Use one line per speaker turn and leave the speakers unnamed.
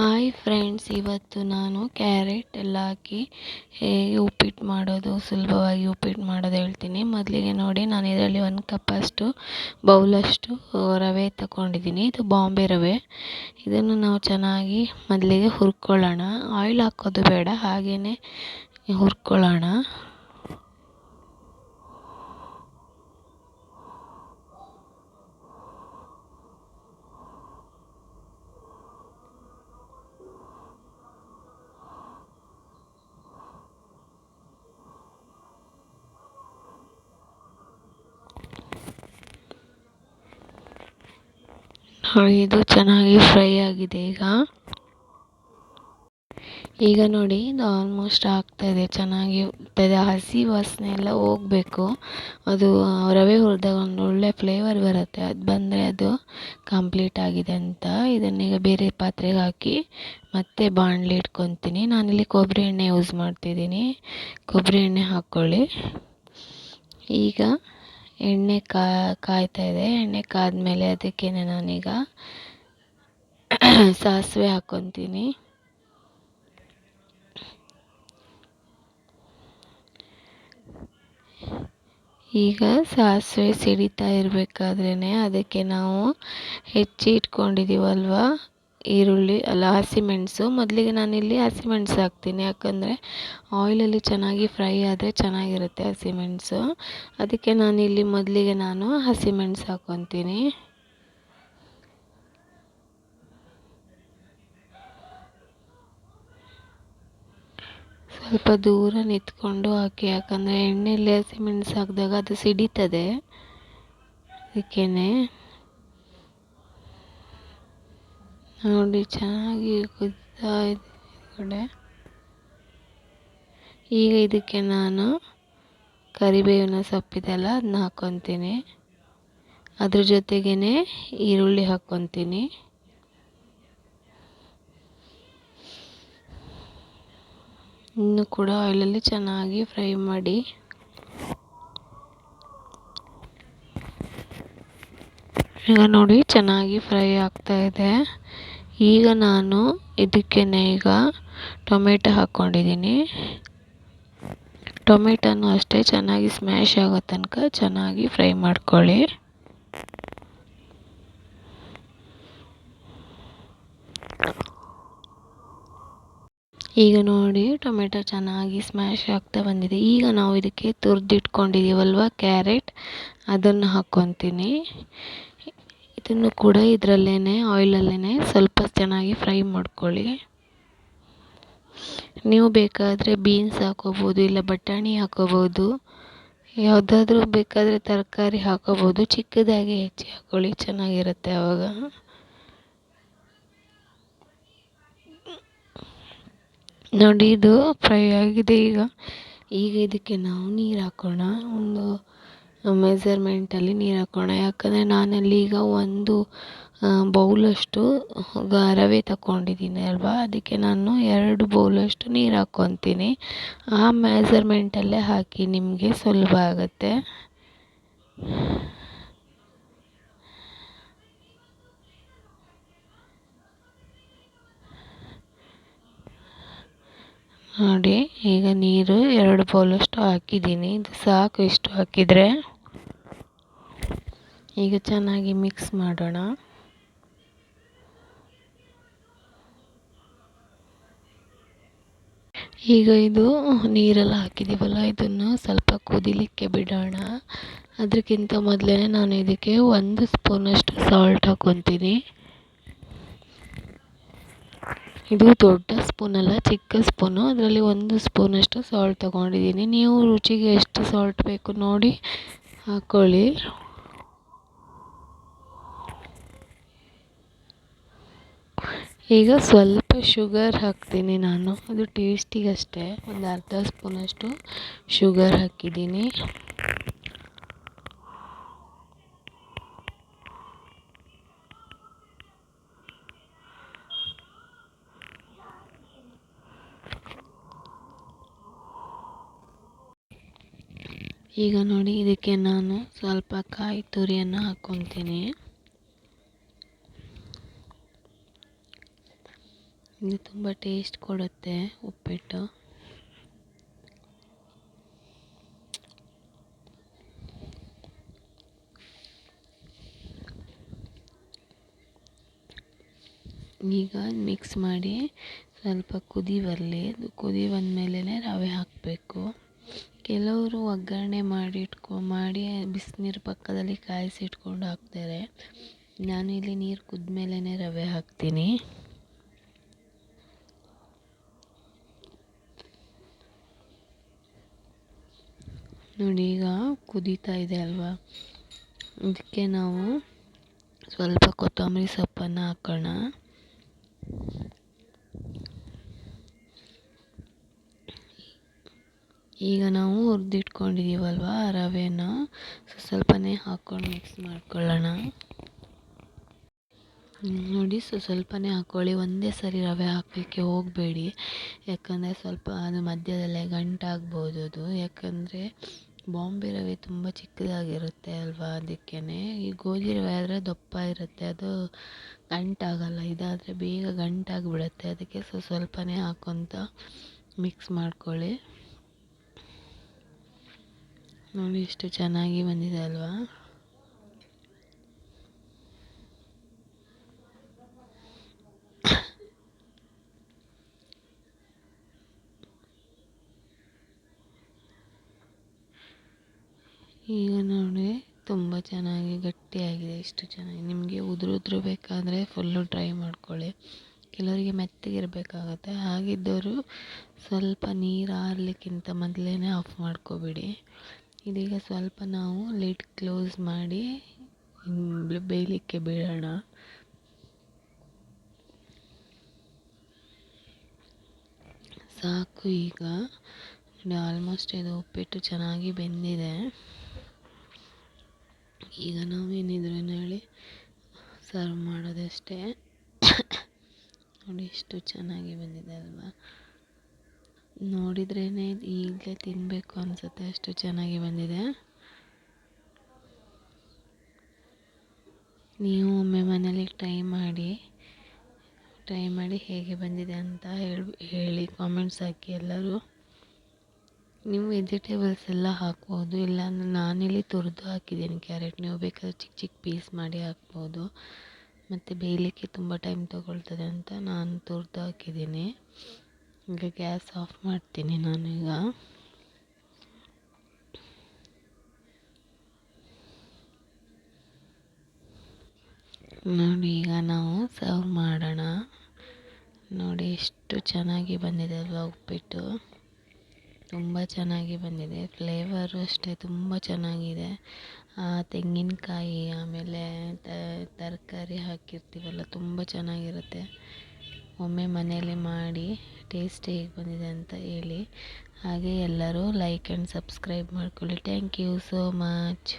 Hi friends, ಇವತ್ತು ನಾನು carrot ಎಲ್ಲ ಹಾಕಿ ಹೇಗೆ ಉಪ್ಪಿಟ್ಟು ಮಾಡೋದು, ಸುಲಭವಾಗಿ ಉಪ್ಪಿಟ್ಟು ಮಾಡೋದು ಹೇಳ್ತೀನಿ. ಮೊದಲಿಗೆ ನೋಡಿ, ನಾನು ಇದರಲ್ಲಿ ಒಂದು ಕಪ್ಪಷ್ಟು, ಬೌಲಷ್ಟು ರವೆ ತಗೊಂಡಿದ್ದೀನಿ. ಇದು ಬಾಂಬೆ ರವೆ. ಇದನ್ನು ನಾವು ಚೆನ್ನಾಗಿ ಮೊದಲಿಗೆ ಹುರ್ಕೊಳ್ಳೋಣ. ಆಯಿಲ್ ಹಾಕೋದು ಬೇಡ ಹಾಗೆಯೇ ಹುರ್ಕೊಳ್ಳೋಣ ನೋಡಿ ಇದು ಚೆನ್ನಾಗಿ ಫ್ರೈ ಆಗಿದೆ ಈಗ. ಈಗ ನೋಡಿ, ಇದು ಆಲ್ಮೋಸ್ಟ್ ಆಗ್ತಾಯಿದೆ ಚೆನ್ನಾಗಿ ಇದೆ. ಹಸಿ ವಾಸನೆ ಎಲ್ಲ ಹೋಗಬೇಕು. ಅದು ರವೆ ಹುರಿದಾಗ ಒಂದು ಒಳ್ಳೆ ಫ್ಲೇವರ್ ಬರುತ್ತೆ. ಅದು ಬಂದರೆ ಅದು ಕಂಪ್ಲೀಟ್ ಆಗಿದೆ ಅಂತ. ಇದನ್ನೀಗ ಬೇರೆ ಪಾತ್ರೆಗೆ ಹಾಕಿ ಮತ್ತೆ ಬಾಣಲಿ ಇಟ್ಕೊತೀನಿ. ನಾನಿಲ್ಲಿ ಕೊಬ್ಬರಿ ಎಣ್ಣೆ ಯೂಸ್ ಮಾಡ್ತಿದ್ದೀನಿ. ಕೊಬ್ಬರಿ ಎಣ್ಣೆ ಹಾಕ್ಕೊಳ್ಳಿ. ಈಗ ಎಣ್ಣೆ ಕಾಯ್ತಾ ಇದೆ. ಎಣ್ಣೆ ಕಾದ್ಮೇಲೆ ಅದಕ್ಕೆ ನಾನೀಗ ಸಾಸಿವೆ ಹಾಕ್ಕೊತೀನಿ ಈಗ ಸಾಸಿವೆ ಸಿಡಿತಾ ಇರಬೇಕಾದ್ರೇ ಅದಕ್ಕೆ ನಾವು ಹೆಚ್ಚಿ ಇಟ್ಕೊಂಡಿದ್ದೀವಲ್ವ ಈರುಳ್ಳಿ, ಅಲ್ಲ ಹಸಿಮೆಣಸು ಮೊದಲಿಗೆ ನಾನಿಲ್ಲಿ ಹಸಿಮೆಣಸು ಹಾಕ್ತೀನಿ. ಯಾಕಂದರೆ ಆಯಿಲಲ್ಲಿ ಚೆನ್ನಾಗಿ ಫ್ರೈ ಆದರೆ ಚೆನ್ನಾಗಿರುತ್ತೆ ಹಸಿಮೆಣಸು ಅದಕ್ಕೆ ನಾನಿಲ್ಲಿ ಮೊದಲಿಗೆ ನಾನು ಹಸಿಮೆಣಸು ಹಾಕ್ಕೊತೀನಿ ಸ್ವಲ್ಪ ದೂರ ನಿಂತ್ಕೊಂಡು ಹಾಕಿ. ಯಾಕಂದರೆ ಎಣ್ಣೆಯಲ್ಲಿ ಹಸಿಮೆಣಸು ಹಾಕಿದಾಗ ಅದು ಸಿಡಿತದೆ. ಅದಕ್ಕೇ ನೋಡಿ, ಚೆನ್ನಾಗಿ ಕುದ್ತಾ ಇದೆ ಕಡೆ ಈಗ ಇದಕ್ಕೆ ನಾನು ಕರಿಬೇವಿನ ಸೊಪ್ಪಿದೆಲ್ಲ ಅದನ್ನ ಹಾಕ್ಕೊತೀನಿ. ಅದ್ರ ಜೊತೆಗೇ ಈರುಳ್ಳಿ ಹಾಕ್ಕೊತೀನಿ. ಇನ್ನು ಕೂಡ ಆಯಿಲಲ್ಲಿ ಚೆನ್ನಾಗಿ ಫ್ರೈ ಮಾಡಿ ಈಗ ನೋಡಿ, ಚೆನ್ನಾಗಿ ಫ್ರೈ ಆಗ್ತಾ ಇದೆ. ಈಗ ನಾನು ಇದಕ್ಕೆ ಈಗ ಟೊಮೆಟೊ ಹಾಕ್ಕೊಂಡಿದ್ದೀನಿ. ಟೊಮೆಟೊನೂ ಅಷ್ಟೇ, ಚೆನ್ನಾಗಿ ಸ್ಮ್ಯಾಶ್ ಆಗೋ ತನಕ ಚೆನ್ನಾಗಿ ಫ್ರೈ ಮಾಡ್ಕೊಳ್ಳಿ. ಈಗ ನೋಡಿ, ಟೊಮೆಟೊ ಚೆನ್ನಾಗಿ ಸ್ಮ್ಯಾಶ್ ಆಗ್ತಾ ಬಂದಿದೆ. ಈಗ ನಾವು ಇದಕ್ಕೆ ತುರಿದಿಟ್ಕೊಂಡಿದ್ದೀವಲ್ವ ಕ್ಯಾರೆಟ್? ಅದನ್ನು ಹಾಕ್ಕೊತೀನಿ. ಇದನ್ನು ಕೂಡ ಇದರಲ್ಲೇ ಆಯಿಲಲ್ಲೇ ಸ್ವಲ್ಪ ಚೆನ್ನಾಗಿ ಫ್ರೈ ಮಾಡ್ಕೊಳ್ಳಿ. ನೀವು ಬೇಕಾದರೆ ಬೀನ್ಸ್ ಹಾಕೋಬೋದು, ಇಲ್ಲ ಬಟಾಣಿ ಹಾಕೋಬೋದು, ಯಾವುದಾದ್ರೂ ಬೇಕಾದರೆ ತರಕಾರಿ ಹಾಕೋಬೋದು, ಚಿಕ್ಕದಾಗಿ ಹೆಚ್ಚಿ ಹಾಕ್ಕೊಳ್ಳಿ ಚೆನ್ನಾಗಿರುತ್ತೆ ಆವಾಗ ನೋಡಿ, ಇದು ಫ್ರೈ ಆಗಿದೆ ಈಗ. ಈಗ ಇದಕ್ಕೆ ನಾವು ನೀರು ಹಾಕೋಣ. ಒಂದು ಮೆಸರ್ಮೆಂಟಲ್ಲಿ ನೀರು ಹಾಕೋಣ. ಯಾಕಂದರೆ ನಾನಲ್ಲಿ ಈಗ ಒಂದು ಬೌಲಷ್ಟು ರವೆ ತಗೊಂಡಿದ್ದೀನಿ ಅಲ್ವಾ? ಅದಕ್ಕೆ ನಾನು ಎರಡು ಬೌಲಷ್ಟು ನೀರು ಹಾಕ್ಕೊತೀನಿ ಆ ಮೆಸರ್ಮೆಂಟಲ್ಲೇ ಹಾಕಿ ನಿಮಗೆ ಸುಲಭ ಆಗುತ್ತೆ. ನೋಡಿ, ಈಗ ನೀರು ಎರಡು ಬೌಲಷ್ಟು ಹಾಕಿದ್ದೀನಿ. ಇದು ಸಾಕು ಇಷ್ಟು ಹಾಕಿದರೆ. ಈಗ ಚೆನ್ನಾಗಿ ಮಿಕ್ಸ್ ಮಾಡೋಣ. ಈಗ ಇದು ನೀರೆಲ್ಲ ಹಾಕಿದ್ದೀವಲ್ಲ ಇದನ್ನು ಸ್ವಲ್ಪ ಕುದಿಲಿಕ್ಕೆ ಬಿಡೋಣ. ಅದಕ್ಕಿಂತ ಮೊದಲೇ ನಾನು ಇದಕ್ಕೆ ಒಂದು ಸ್ಪೂನಷ್ಟು ಸಾಲ್ಟ್ ಹಾಕ್ಕೊತೀನಿ ಇದು ದೊಡ್ಡ ಸ್ಪೂನಲ್ಲ ಚಿಕ್ಕ ಸ್ಪೂನು ಅದರಲ್ಲಿ ಒಂದು ಸ್ಪೂನಷ್ಟು ಸಾಲ್ಟ್ ತೊಗೊಂಡಿದ್ದೀನಿ. ನೀವು ರುಚಿಗೆ ಎಷ್ಟು ಸಾಲ್ಟ್ ಬೇಕು ನೋಡಿ ಹಾಕ್ಕೊಳ್ಳಿ ಈಗ ಸ್ವಲ್ಪ ಶುಗರ್ ಹಾಕ್ತೀನಿ ನಾನು. ಅದು ಟೇಸ್ಟಿಗಷ್ಟೇ. ಒಂದು ಅರ್ಧ ಸ್ಪೂನಷ್ಟು ಶುಗರ್ ಹಾಕಿದ್ದೀನಿ. ಈಗ ನೋಡಿ, ಇದಕ್ಕೆ ನಾನು ಸ್ವಲ್ಪ ಕಾಯಿ ತುರಿಯನ್ನು ಹಾಕ್ಕೊತೀನಿ ಇದು ತುಂಬ ಟೇಸ್ಟ್ ಕೊಡುತ್ತೆ ಉಪ್ಪಿಟ್ಟು. ಈಗ ಮಿಕ್ಸ್ ಮಾಡಿ ಸ್ವಲ್ಪ ಕುದಿ ಬರಲಿ ಕುದಿ ಬಂದಮೇಲೆ ರವೆ ಹಾಕಬೇಕು. ಕೆಲವರು ಒಗ್ಗರಣೆ ಮಾಡಿ ಇಟ್ಕೊ, ಮಾಡಿ ಬಿಸಿನೀರು ಪಕ್ಕದಲ್ಲಿ ಕಾಯಿಸಿ ಇಟ್ಕೊಂಡು ಹಾಕ್ತಾರೆ ಇಲ್ಲಿ ನೀರು ಕುದ್ದ ಮೇಲೇ ರವೆ ಹಾಕ್ತೀನಿ. ನೋಡಿ, ಈಗ ಕುದೀತಾ ಇದೆ ಅಲ್ವಾ? ಇದಕ್ಕೆ ನಾವು ಸ್ವಲ್ಪ ಕೊತ್ತಂಬರಿ ಸೊಪ್ಪನ್ನು ಹಾಕೋಣ. ಈಗ ನಾವು ಹುರಿದಿಟ್ಕೊಂಡಿದ್ದೀವಲ್ವ ರವೆನ? ಸ್ವಲ್ಪನೇ ಹಾಕ್ಕೊಂಡು ಮಿಕ್ಸ್ ಮಾಡ್ಕೊಳ್ಳೋಣ. ನೋಡಿ ಸ್ವಲ್ಪನೇ ಹಾಕ್ಕೊಳ್ಳಿ. ಒಂದೇ ಸರಿ ರವೆ ಹಾಕಲಿಕ್ಕೆ ಹೋಗಬೇಡಿ. ಯಾಕಂದರೆ ಸ್ವಲ್ಪ ಅದು ಮಧ್ಯದಲ್ಲೇ ಗಂಟಾಗ್ಬೋದು ಅದು. ಯಾಕಂದರೆ ಬಾಂಬೆ ರವೆ ತುಂಬ ಚಿಕ್ಕದಾಗಿರುತ್ತೆ ಅಲ್ವಾ ಅದಕ್ಕೇ ಈ ಗೋಧಿ ರವೆ ಆದರೆ ದಪ್ಪ ಇರುತ್ತೆ. ಅದು ಗಂಟಾಗಲ್ಲ, ಇದಾದರೆ ಬೇಗ ಗಂಟಾಗಿಬಿಡುತ್ತೆ. ಅದಕ್ಕೆ ಸೊ ಸ್ವಲ್ಪನೇ ಹಾಕ್ಕೊತ ಮಿಕ್ಸ್ ಮಾಡ್ಕೊಳ್ಳಿ. ನೋಡಿ ಎಷ್ಟು ಚೆನ್ನಾಗಿ ಬಂದಿದೆ ಅಲ್ವಾ? ಈಗ ನೋಡಿ, ತುಂಬ ಚೆನ್ನಾಗಿ, ಗಟ್ಟಿಯಾಗಿದೆ ಎಷ್ಟು ಚೆನ್ನಾಗಿ. ನಿಮಗೆ ಉದುರು ಉದುರು ಬೇಕಾದರೆ ಫುಲ್ಲು ಡ್ರೈ ಮಾಡ್ಕೊಳ್ಳಿ. ಕೆಲವರಿಗೆ ಮೆತ್ತಗಿರಬೇಕಾಗತ್ತೆ ಹಾಗಿದ್ದವರು ಸ್ವಲ್ಪ ನೀರು ಆರಲಿಕ್ಕಿಂತ ಮೊದಲೇ ಆಫ್ ಮಾಡ್ಕೊಬಿಡಿ. ಇದೀಗ ಸ್ವಲ್ಪ ನಾವು ಲಿಡ್ ಕ್ಲೋಸ್ ಮಾಡಿ ಬೇಯಲಿಕ್ಕೆ ಬಿಡೋಣ ಸಾಕು ಈಗ. ಆಲ್ಮೋಸ್ಟ್ ಇದು ಉಪ್ಪಿಟ್ಟು ಚೆನ್ನಾಗಿ ಬೆಂದಿದೆ. ಈಗ ನಾವು ಏನಿದ್ರೂ ಹೇಳಿ ಸರ್ವ್ ಮಾಡೋದಷ್ಟೇ ನೋಡಿ ಎಷ್ಟು ಚೆನ್ನಾಗಿ ಬಂದಿದೆ ಅಲ್ವಾ? ನೋಡಿದ್ರೇ ಈಗಲೇ ತಿನ್ನಬೇಕು ಅನಿಸುತ್ತೆ ಅಷ್ಟು ಚೆನ್ನಾಗಿ ಬಂದಿದೆ. ನೀವು ಒಮ್ಮೆ ಮನೇಲಿ ಟ್ರೈ ಮಾಡಿ ಟ್ರೈ ಮಾಡಿ ಹೇಗೆ ಬಂದಿದೆ ಅಂತ ಹೇಳಿ ಹೇಳಿ ಕಾಮೆಂಟ್ಸ್ ಹಾಕಿ ಎಲ್ಲರೂ. ನೀವು ವೆಜಿಟೇಬಲ್ಸ್ ಎಲ್ಲ ಹಾಕ್ಬೋದು, ಇಲ್ಲಾಂದರೆ ನಾನಿಲ್ಲಿ ತುರಿದು ಹಾಕಿದ್ದೀನಿ ಕ್ಯಾರೆಟ್ ನೀವು ಬೇಕಾದ್ರೆ ಚಿಕ್ಕ ಚಿಕ್ಕ ಪೀಸ್ ಮಾಡಿ ಹಾಕ್ಬೋದು. ಮತ್ತು ಬೇಯಲಿಕ್ಕೆ ತುಂಬ ಟೈಮ್ ತೊಗೊಳ್ತದೆ ಅಂತ ನಾನು ತುರಿದು ಹಾಕಿದ್ದೀನಿ. ಈಗ ಗ್ಯಾಸ್ ಆಫ್ ಮಾಡ್ತೀನಿ ನಾನೀಗ. ನೋಡಿ, ಈಗ ನಾವು ಸರ್ವ್ ಮಾಡೋಣ. ನೋಡಿ, ಎಷ್ಟು ಚೆನ್ನಾಗಿ ಬಂದಿದೆ ಅಲ್ವಾ ಉಪ್ಪಿಟ್ಟು. ತುಂಬ ಚೆನ್ನಾಗಿ ಬಂದಿದೆ. ಫ್ಲೇವರು ಅಷ್ಟೇ ತುಂಬ ಚೆನ್ನಾಗಿದೆ. ಆ, ತೆಂಗಿನಕಾಯಿ, ಆಮೇಲೆ ತರಕಾರಿ ಹಾಕಿರ್ತೀವಲ್ಲ, ತುಂಬ ಚೆನ್ನಾಗಿರುತ್ತೆ. ಒಮ್ಮೆ ಮನೆಯಲ್ಲಿ ಮಾಡಿ ಟೇಸ್ಟ್ ಹೇಗೆ ಬಂದಿದೆ ಅಂತ ಹೇಳಿ. ಹಾಗೆ ಎಲ್ಲರೂ ಲೈಕ್ ಆ್ಯಂಡ್ ಸಬ್ಸ್ಕ್ರೈಬ್ ಮಾಡ್ಕೊಳ್ಳಿ. Thank you so much